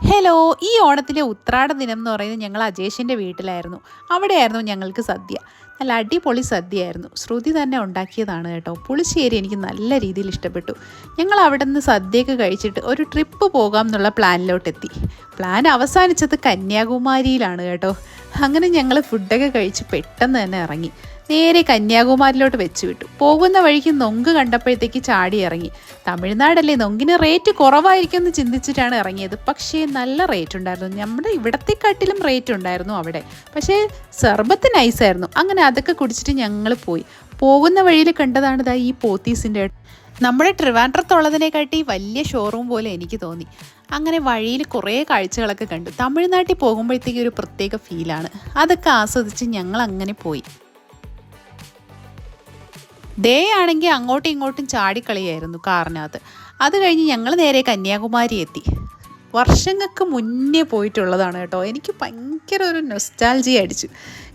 Hello ഈ ഓണത്തിലെ ഉത്രാട ദിനം എന്ന് പറയുന്നത് ഞങ്ങൾ അജേഷിന്റെ വീട്ടിലായിരുന്നു. അവിടെയായിരുന്നു ഞങ്ങൾക്ക് സദ്യ. നല്ല അടിപൊളി സദ്യയായിരുന്നു. ശ്രുതി തന്നെ ഉണ്ടാക്കിയതാണ് കേട്ടോ. പുളിശ്ശേരി എനിക്ക് നല്ല രീതിയിൽ ഇഷ്ടപ്പെട്ടു. ഞങ്ങൾ അവിടെ നിന്ന് സദ്യയൊക്കെ കഴിച്ചിട്ട് ഒരു ട്രിപ്പ് പോകാം എന്നുള്ള പ്ലാനിലോട്ടെത്തി. പ്ലാൻ അവസാനിച്ചത് കന്യാകുമാരിയിലാണ് കേട്ടോ. അങ്ങനെ ഞങ്ങൾ ഫുഡൊക്കെ കഴിച്ച് പെട്ടെന്ന് തന്നെ ഇറങ്ങി. നേരെ കന്യാകുമാരിയിലോട്ട് വെച്ചു വിട്ടു. പോകുന്ന വഴിക്ക് നൊങ്ക് കണ്ടപ്പോഴത്തേക്ക് ചാടി ഇറങ്ങി. തമിഴ്നാടല്ലേ നൊങ്കിന് റേറ്റ് കുറവായിരിക്കും എന്ന് ചിന്തിച്ചിട്ടാണ് ഇറങ്ങിയത്. പക്ഷേ നല്ല റേറ്റ് ഉണ്ടായിരുന്നു. നമ്മുടെ ഇവിടത്തെക്കാട്ടിലും റേറ്റ് ഉണ്ടായിരുന്നു അവിടെ. പക്ഷേ സർബത്ത് നൈസായിരുന്നു അങ്ങനെ അതൊക്കെ കുടിച്ചിട്ട് ഞങ്ങൾ പോയി. പോകുന്ന വഴിയിൽ കണ്ടതാണ് ഈ പോത്തീസിന്റെ നമ്മുടെ ട്രിവാൻഡ്രത്തുള്ളതിനെക്കാട്ടി വലിയ ഷോറൂം പോലെ എനിക്ക് തോന്നി. അങ്ങനെ വഴിയിൽ കുറേ കാഴ്ചകളൊക്കെ കണ്ടു. തമിഴ്നാട്ടിൽ പോകുമ്പോഴത്തേക്ക് ഒരു പ്രത്യേക ഫീലാണ് അതൊക്കെ ആസ്വദിച്ച് ഞങ്ങൾ അങ്ങനെ പോയി. ഡേ ആണെങ്കിൽ അങ്ങോട്ടും ഇങ്ങോട്ടും ചാടിക്കളിയായിരുന്നു കാറിനകത്ത്. അത് കഴിഞ്ഞ് ഞങ്ങൾ നേരെ കന്യാകുമാരി എത്തി. വർഷങ്ങൾക്ക് മുന്നേ പോയിട്ടുള്ളതാണ് കേട്ടോ. എനിക്ക് ഭയങ്കര ഒരു നൊസ്റ്റാൾജി അടിച്ചു.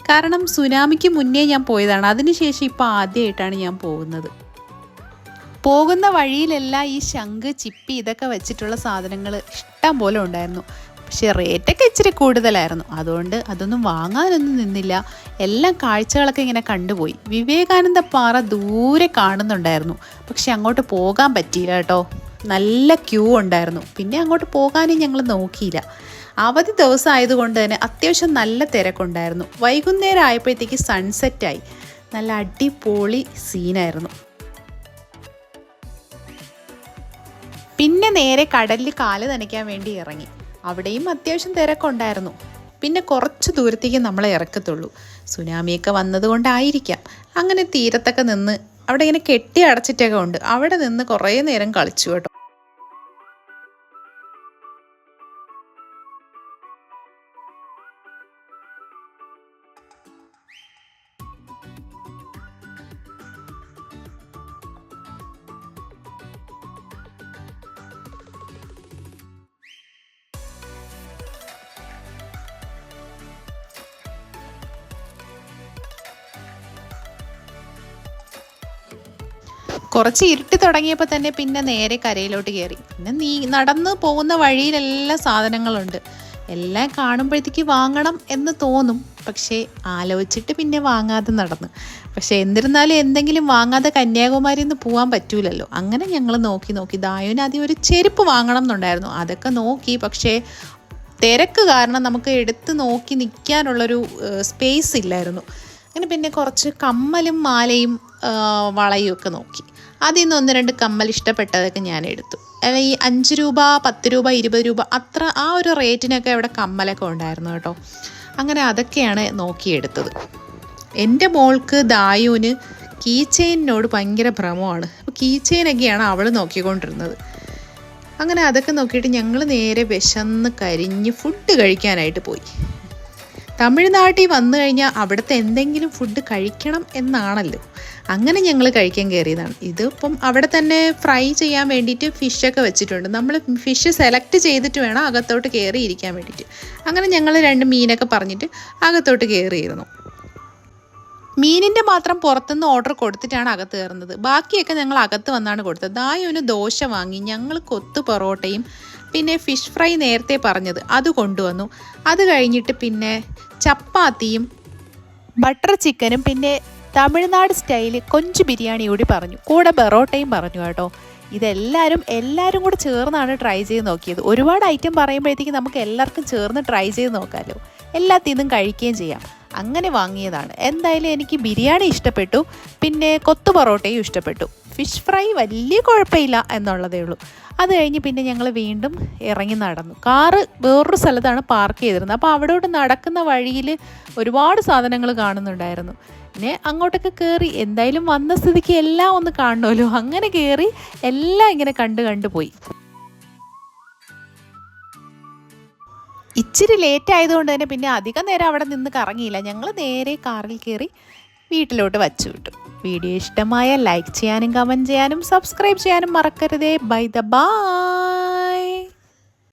കാരണം സുനാമിക്ക് മുന്നേ ഞാൻ പോയതാണ്. അതിനുശേഷം ഇപ്പോൾ ആദ്യമായിട്ടാണ് ഞാൻ പോകുന്നത്. പോകുന്ന വഴിയിലെല്ലാം ഈ ശംഖ് ചിപ്പി ഇതൊക്കെ വെച്ചിട്ടുള്ള സാധനങ്ങൾ ഇഷ്ടം പോലെ ഉണ്ടായിരുന്നു. പക്ഷേ റേറ്റൊക്കെ ഇച്ചിരി കൂടുതലായിരുന്നു. അതുകൊണ്ട് അതൊന്നും വാങ്ങാനൊന്നും നിന്നില്ല. എല്ലാം കാഴ്ചകളൊക്കെ ഇങ്ങനെ കണ്ടുപോയി. വിവേകാനന്ദ പാറ ദൂരെ കാണുന്നുണ്ടായിരുന്നു. പക്ഷെ അങ്ങോട്ട് പോകാൻ പറ്റിയില്ല കേട്ടോ. നല്ല ക്യൂ ഉണ്ടായിരുന്നു. പിന്നെ അങ്ങോട്ട് പോകാനും ഞങ്ങൾ നോക്കിയില്ല. അവധി ദിവസം ആയതുകൊണ്ട് തന്നെ അത്യാവശ്യം നല്ല തിരക്കുണ്ടായിരുന്നു. വൈകുന്നേരം ആയപ്പോഴത്തേക്ക് സൺസെറ്റായി നല്ല അടിപൊളി സീനായിരുന്നു പിന്നെ നേരെ കടലിൽ കാൽ നനയ്ക്കാൻ വേണ്ടി ഇറങ്ങി. അവിടെയും അത്യാവശ്യം തിരക്കുണ്ടായിരുന്നു പിന്നെ കുറച്ച് ദൂരത്തേക്ക് നമ്മളെ ഇറക്കത്തുള്ളൂ. സുനാമിയൊക്കെ വന്നതുകൊണ്ടായിരിക്കാം. അങ്ങനെ തീരത്തൊക്കെ നിന്ന് അവിടെ ഇങ്ങനെ കെട്ടി അടച്ചിട്ടൊക്കെ ഉണ്ട്. അവിടെ നിന്ന് കുറേ നേരം കളിച്ചു കേട്ടോ. കുറച്ച് ഇരുട്ടി തുടങ്ങിയപ്പോൾ തന്നെ പിന്നെ നേരെ കരയിലോട്ട് കയറി പിന്നെ നീ നടന്ന് പോകുന്ന വഴിയിലെല്ലാം സാധനങ്ങളുണ്ട്. എല്ലാം കാണുമ്പോഴത്തേക്ക് വാങ്ങണം എന്ന് തോന്നും. പക്ഷേ ആലോചിച്ചിട്ട് പിന്നെ വാങ്ങാതെ നടന്നു. പക്ഷേ എന്നിരുന്നാലും എന്തെങ്കിലും വാങ്ങാതെ കന്യാകുമാരി നിന്ന് പോകാൻ പറ്റൂലല്ലോ. അങ്ങനെ ഞങ്ങൾ നോക്കി നോക്കി ദായുവിന് ആദ്യം ഒരു ചെരുപ്പ് വാങ്ങണം എന്നുണ്ടായിരുന്നു. അതൊക്കെ നോക്കി. പക്ഷേ തിരക്ക് കാരണം നമുക്ക് എടുത്ത് നോക്കി നിൽക്കാനുള്ളൊരു സ്പേസ് ഇല്ലായിരുന്നു. അങ്ങനെ പിന്നെ കുറച്ച് കമ്മലും മാലയും വളയും ഒക്കെ നോക്കി. അതിൽ നിന്ന് ഒന്ന് രണ്ട് കമ്മൽ ഇഷ്ടപ്പെട്ടതൊക്കെ ഞാൻ എടുത്തു. ഈ അഞ്ച് രൂപ പത്ത് രൂപ ഇരുപത് രൂപ അത്ര ആ ഒരു റേറ്റിനൊക്കെ അവിടെ കമ്മലൊക്കെ ഉണ്ടായിരുന്നു കേട്ടോ. അങ്ങനെ അതൊക്കെയാണ് നോക്കിയെടുത്തത്. എന്റെ മോൾക്ക് ദായുവിന് കീ ചെയിനിനോട് ഭയങ്കര ഭ്രമമാണ്. അപ്പോൾ കീ ചെയിനൊക്കെയാണ് അവൾ നോക്കിക്കൊണ്ടിരുന്നത്. അങ്ങനെ അതൊക്കെ നോക്കിയിട്ട് ഞങ്ങൾ നേരെ വിശന്ന് കരിഞ്ഞ് ഫുഡ് കഴിക്കാനായിട്ട് പോയി. തമിഴ്നാട്ടിൽ വന്നു കഴിഞ്ഞാൽ അവിടുത്തെ എന്തെങ്കിലും ഫുഡ് കഴിക്കണം എന്നാണല്ലോ. അങ്ങനെ ഞങ്ങൾ കഴിക്കാൻ കയറിയതാണ് ഇതിപ്പം അവിടെ തന്നെ ഫ്രൈ ചെയ്യാൻ വേണ്ടിയിട്ട് ഫിഷൊക്കെ വെച്ചിട്ടുണ്ട്. നമ്മൾ ഫിഷ് സെലക്ട് ചെയ്തിട്ട് വേണം അകത്തോട്ട് കയറി ഇരിക്കാൻ വേണ്ടിയിട്ട്. അങ്ങനെ ഞങ്ങൾ രണ്ട് മീനൊക്കെ പറഞ്ഞിട്ട് അകത്തോട്ട് കയറിയിരുന്നു മീനിന്റെ മാത്രം പുറത്തുനിന്ന് ഓർഡർ കൊടുത്തിട്ടാണ് അകത്ത് കയറുന്നത്. ബാക്കിയൊക്കെ ഞങ്ങൾ അകത്ത് വന്നാണ് കൊടുത്തത്. ദായൊന്ന് ദോശ വാങ്ങി. ഞങ്ങൾ കൊത്തു പൊറോട്ടയും പിന്നെ ഫിഷ് ഫ്രൈ നേരത്തെ പറഞ്ഞത് അത് കൊണ്ടുവന്നു. അത് കഴിഞ്ഞിട്ട് പിന്നെ ചപ്പാത്തിയും ബട്ടർ ചിക്കനും പിന്നെ തമിഴ്നാട് സ്റ്റൈൽ കൊഞ്ച് ബിരിയാണി കൂടി പറഞ്ഞു. കൂടെ ബെറോട്ടയും പറഞ്ഞു കേട്ടോ. ഇതെല്ലാവരും എല്ലാവരും കൂടെ ചേർന്നാണ് ട്രൈ ചെയ്ത് നോക്കിയത്. ഒരുപാട് ഐറ്റം പറയുമ്പോഴത്തേക്ക് നമുക്ക് എല്ലാവർക്കും ചേർന്ന് ട്രൈ ചെയ്ത് നോക്കാമല്ലോ എല്ലാത്തിന്നും കഴിക്കുകയും ചെയ്യാം. അങ്ങനെ വാങ്ങിയതാണ്. എന്തായാലും എനിക്ക് ബിരിയാണി ഇഷ്ടപ്പെട്ടു. പിന്നെ കൊത്തു പൊറോട്ടയും ഇഷ്ടപ്പെട്ടു. ഫിഷ് ഫ്രൈ വലിയ കുഴപ്പമില്ല എന്നുള്ളതേ ഉള്ളൂ. അത് കഴിഞ്ഞ് പിന്നെ ഞങ്ങൾ വീണ്ടും ഇറങ്ങി നടന്നു. കാറ് വേറൊരു സ്ഥലത്താണ് പാർക്ക് ചെയ്തിരുന്നത്. അപ്പോൾ അവിടോട്ട് നടക്കുന്ന വഴിയിൽ ഒരുപാട് സാധനങ്ങൾ കാണുന്നുണ്ടായിരുന്നു. പിന്നെ അങ്ങോട്ടൊക്കെ കയറി എന്തായാലും വന്ന സ്ഥിതിക്ക് എല്ലാം ഒന്ന് കാണണമല്ലോ. അങ്ങനെ കയറി എല്ലാം ഇങ്ങനെ കണ്ട് കണ്ടു പോയി. ഇച്ചിരി ലേറ്റ് ആയതുകൊണ്ട് തന്നെ പിന്നെ അധികം നേരം അവിടെ നിന്ന് കറങ്ങിയില്ല. ഞങ്ങൾ നേരെ കാറിൽ കയറി വീട്ടിലോട്ട് വച്ചു വിട്ടു. വീഡിയോ ഇഷ്ടമായ ലൈക്ക് ചെയ്യാനും കമന്റ് ചെയ്യാനും സബ്സ്ക്രൈബ് ചെയ്യാനും മറക്കരുതേ. By the by